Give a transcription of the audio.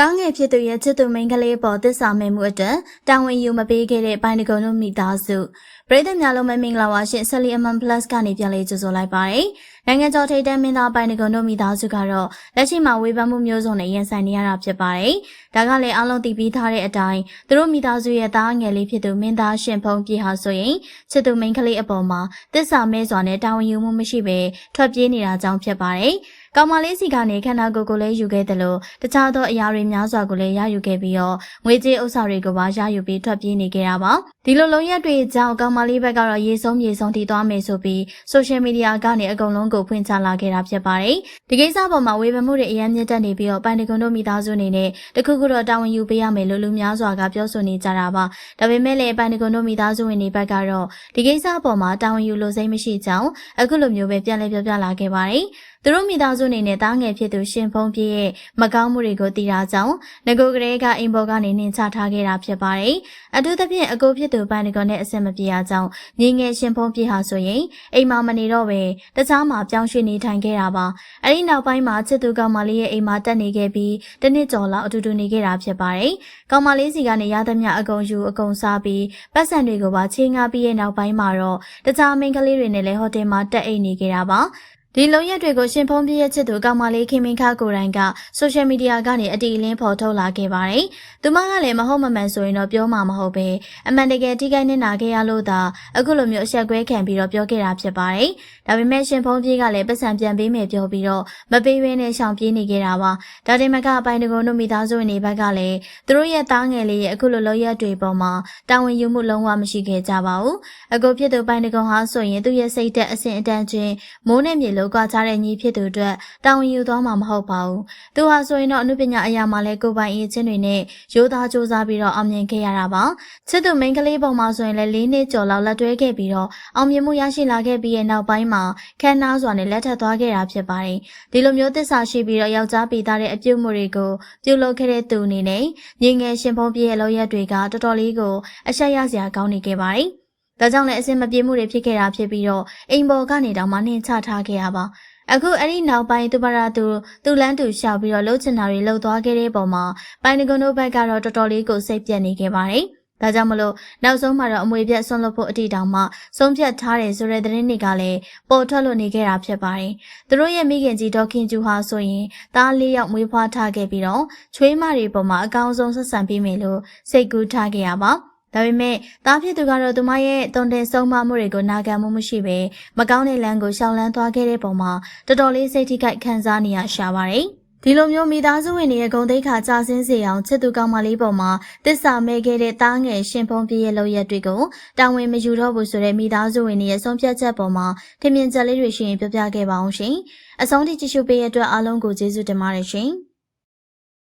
တားငယ်ဖြစ်သူရဲ့ချစ်သူမိန်းကလေးပေါ်သစ္စာမဲ့မှုအတွက်တာဝန်ယူမပေးခဲ့တဲ့ဘိုင်နဂုံတို့မိသားစုပရိသတ်များလုံးပဲမင်္ဂလာပါရှင်ဆက်လီအမန် plus ကနေပြန်လေးကြိုဆိုလိုက်ပါတယ်။နိုင်ငံကျော်ထိပ်တန်းမင်းသားဘိုင်နဂုံတို့မိသားစုကတော့လက်ရှိမှာဝေဖန်မှုမျိုးစုံနဲ့ရင်ဆိုင်နေရတာဖြစ်ပါတယ်။ဒါကလည်းအလုံးသိပြီးထားတဲ့အတိုင်းသူတို့မိသားစုရဲ့တားငယ်လေးဖြစ်သူမင်းသားရှင်ဖုံးပြေဟာဆိုရင်ချစ်သူမိန်းကလေးအပေါ်မှာသစ္စာမဲ့စွာနဲ့တာဝန်ယူမှုမရှိဘဲထွက်ပြေးနေတာကြောင့်ဖြစ်ပါတယ်။ ကောင်မလေးစီကနေခန္ဓာကိုယ်ကိုလည်းယူခဲ့တယ်လို့တခြားသောအရာတွေများစွာကိုလည်းရယူခဲ့ပြီးတော့ငွေကြေးဥစ္စာတွေကိုပါရယူပြီးထွက်ပြေးနေခဲ့တာပါဒီလိုလုံးရက်တွေကြောင့်ကောင်မလေးဘက်ကတော့ရေဆုံးမြေဆုံးတည်သွားမယ်ဆိုပြီးဆိုရှယ်မီဒီယာကနေအကုန်လုံးကိုဖွင့်ချလာခဲ့တာဖြစ်ပါတယ်ဒီကိစ္စပေါ်မှာဝေဖန်မှုတွေအများမြင့်တက်နေပြီးတော့ပိုင်တကွန်တို့မိသားစုအနေနဲ့တခုခုတော့တာဝန်ယူပေးရမယ်လို့လူများစွာကပြောဆိုနေကြတာပါဒါပေမဲ့လည်းပိုင်တကွန်တို့မိသားစုဝင်တွေဘက်ကတော့ဒီကိစ္စပေါ်မှာတာဝန်ယူလို့စိတ်မရှိကြောင်းအခုလိုမျိုးပဲပြန်လည်ပြောပြလာခဲ့ပါတယ်သူတို့မိသားစုအနေနဲ့တားငယ်ဖြစ်သူရှင်ဖုံးပြည့်ရဲ့မကောင်းမှုတွေကိုသိတာကြောင့်ငကိုကလေးကအိမ်ပေါ်ကနေနှင်ချထားခဲ့တာဖြစ်ပါတယ်။အထူးသဖြင့်အကိုဖြစ်သူပန်နီကွန်နဲ့အဆင်မပြေအားကြောင့်ညီငယ်ရှင်ဖုံးပြည့်ဟာဆိုရင်အိမ်မှာမနေတော့ပဲတခြားမှာပြောင်းရွှေ့နေထိုင်ခဲ့တာပါ။အဲဒီနောက်ပိုင်းမှာချစ်သူကောင်မလေးရဲ့အိမ်မှာတက်နေခဲ့ပြီးတနစ်ကျော်လောက်အတူတူနေခဲ့တာဖြစ်ပါတယ်။ကောင်မလေးစီကနေရသမျှအကုန်ယူအကုန်စားပြီးပတ်စံတွေကိုပါချင်းငါပြီးရဲ့နောက်ပိုင်းမှာတော့တခြားမိန်းကလေးတွေနဲ့လည်းဟိုတယ်မှာတက်အိတ်နေခဲ့တာပါ။ ဒီလုံရက်တွေကိုရှင်ဖုံးပြည့်ရဲ့ချစ်သူကောင်မလေးခင်မင်းခါကိုတိုင်ကဆိုရှယ်မီဒီယာကနေအတီအလင်းဖော်ထုတ်လာခဲ့ပါတယ်။သူမကလည်းမဟုတ်မမှန်ဆိုရင်တော့ပြောမှာမဟုတ်ပဲအမှန်တကယ်ထိခိုက်နေနာခဲ့ရလို့သာအခုလိုမျိုးအဆက်ကွဲခံပြီးတော့ပြောခဲ့တာဖြစ်ပါတယ်။ဒါပေမဲ့ရှင်ဖုံးပြည့်ကလည်းပတ်စံပြန်ပေးမယ်ပြောပြီးတော့မပေးဘဲနဲ့ရှောင်ပြေးနေခဲ့တာပါ။ဒါတင်မကအပိုင်တကုံတို့မိသားစုဝင်တွေဘက်ကလည်းသူတို့ရဲ့သားငယ်လေးရဲ့အခုလိုလုံရက်တွေပေါ်မှာတာဝန်ယူမှုလုံးဝမရှိခဲ့ကြပါဘူး။အခုဖြစ်သူပိုင်တကုံဟာဆိုရင်သူ့ရဲ့စိတ်သက်အစဉ်အတန်းချင်းမိုးနဲ့မြေလို့ကွာခြားတဲ့ညီဖြစ်သူအတွက်တာဝန်ယူသွားမှာမဟုတ်ပါဘူး။သူဟာဆိုရင်တော့အမှုပညာအရာမှာလည်းကိုပိုင်အချင်းတွေနဲ့ရိုးသားစူးစမ်းပြီးတော့အောင်မြင်ခဲ့ရတာပါ။ချစ်သူမိန်းကလေးပုံမှာဆိုရင်လည်း၄နှစ်ကျော်လောက်လက်တွဲခဲ့ပြီးတော့အောင်မြင်မှုရရှိလာခဲ့ပြီးရဲ့နောက်ပိုင်းမှာခန်းနာစွာနဲ့လက်ထပ်သွားခဲ့တာဖြစ်ပါတယ်။ဒီလိုမျိုးသစ္စာရှိပြီးတော့ယောက်ျားปีသားတဲ့အပြုတ်မှုတွေကိုပြုလုပ်ခဲ့တဲ့သူအနေနဲ့ညီငယ်ရှင်ဖုံးပြည့်ရဲ့လောက်ရက်တွေကတော်တော်လေးကိုအဆက်ရစရာကောင်းနေခဲ့ပါတယ်။ ဒါကြောင့်လည်းအစင်မပြေမှုတွေဖြစ်ခဲ့တာဖြစ်ပြီးတော့အိမ်ပေါ်ကနေတောင်မှနှင်ချထားခဲ့ရပါအခုအဲ့ဒီနောက်ပိုင်းသူပရာသူသူလန်းသူရှောက်ပြီးတော့လှုပ်ချင်တာတွေလှုပ်သွားခဲ့တဲ့ပုံမှာပိုင်နဂွန်တို့ဘက်ကတော့တော်တော်လေးကိုစိတ်ပြက်နေခဲ့ပါတယ်ဒါကြောင့်မလို့နောက်ဆုံးမှာတော့အမွေပြတ်ဆွန့်လွတ်ဖို့အတီတောင်မှဆုံးဖြတ်ထားတယ်ဆိုတဲ့သတင်းတွေကလည်းပေါ်ထွက်လို့နေခဲ့တာဖြစ်ပါတယ်။သူတို့ရဲ့မိခင်ကြီးဒေါခင်ကျူဟာဆိုရင်သားလေးယောက်မွေးဖွားထားခဲ့ပြီးတော့ချွေးမတွေပေါ်မှာအကောင်းဆုံးဆက်ဆံပေးမယ်လို့စိတ်ကူးထားခဲ့ရပါ။ ဒါပေမဲ့တားဖြစ်သူကတော့သူမရဲ့တုံတင်ဆုံးမမှုတွေကိုနာခံမှုမရှိဘဲမကောင်းတဲ့လမ်းကိုရှောင်လန်းသွားခဲ့တဲ့ပုံမှာတော်တော်လေးစိတ်ထိခိုက်ခံစားနေရရှာပါတယ်။ဒီလိုမျိုးမိသားစုဝင်တွေရဲ့ဂုံတိတ်ခါကြာဆင်းစေအောင်ချစ်သူကောင်းမလေးပေါ်မှာတစ္ဆာမဲခဲ့တဲ့တားငယ်ရှင်ဖုံးပြည့်ရဲ့လောက်ရက်တွေကိုတာဝန်မယူတော့ဘူးဆိုတဲ့မိသားစုဝင်တွေရဲ့ဆုံးဖြတ်ချက်ပေါ်မှာထင်မြင်ချက်လေးတွေရှိရင်ပြောပြခဲ့ပါအောင်ရှင်။အဆုံးထိကြည့်ရှုပေးရတဲ့အတွက်အားလုံးကိုကျေးဇူးတင်ပါတယ်ရှင်။